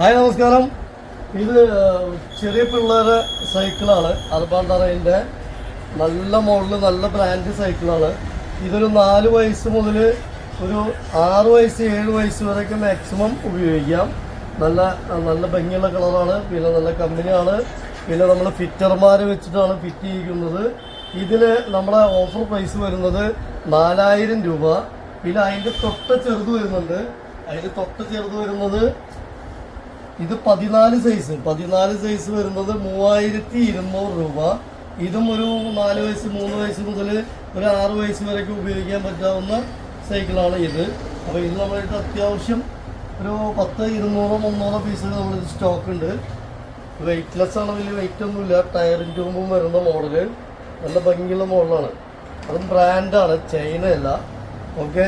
Hi നമസ്കാരം. ഇത് ചെറിയ പിള്ളേരെ സൈക്കിളാണ്. അർബാൻ തറയിന്റെ നല്ല മോഡൽ നല്ല ബ്രാൻഡ് സൈക്കിളാണ്. ഇതൊരു നാല് വയസ്സ് മുതൽ ഒരു ആറ് വയസ്സ് ഏഴ് വയസ്സ് വരെയൊക്കെ മാക്സിമം ഉപയോഗിക്കാം. നല്ല നല്ല ഭംഗിയുള്ള കളറാണ് പിന്നെ നല്ല കമ്പനിയാണ് പിന്നെ നമ്മൾ ഫിറ്റർമാരെ വെച്ചിട്ടാണ് ഫിറ്റ് ചെയ്യിക്കുന്നത്. ഇതിൽ നമ്മളെ ഓഫർ പ്രൈസ് വരുന്നത് നാലായിരം രൂപ. പിന്നെ അതിന്റെ തൊട്ട് ചെറുത് വരുന്നുണ്ട്. അതിന്റെ തൊട്ട് ചെറുത് വരുന്നത് ഇത് പതിനാല് സൈസ് പതിനാല് സൈസ് വരുന്നത് മൂവായിരത്തി ഇരുന്നൂറ് രൂപ. ഇതും ഒരു നാല് വയസ്സ് മൂന്ന് വയസ്സ് മുതൽ ഒരു ആറ് വയസ്സ് വരെയൊക്കെ ഉപയോഗിക്കാൻ പറ്റാവുന്ന സൈക്കിളാണ് ഇത്. അപ്പോൾ ഇത് നമ്മളായിട്ട് അത്യാവശ്യം ഒരു പത്ത് ഇരുന്നൂറോ മുന്നൂറോ പീസ് നമ്മളിത് സ്റ്റോക്ക് ഉണ്ട്. വെയിറ്റ്ലെസ് ആണ് വലിയ വെയിറ്റ് ഒന്നുമില്ല. ടയറിൻ ട്യൂബും വരുന്ന മോഡൽ നല്ല ഭംഗിയുള്ള മോഡലാണ് അതും ബ്രാൻഡാണ് ചൈനയല്ല ഓക്കെ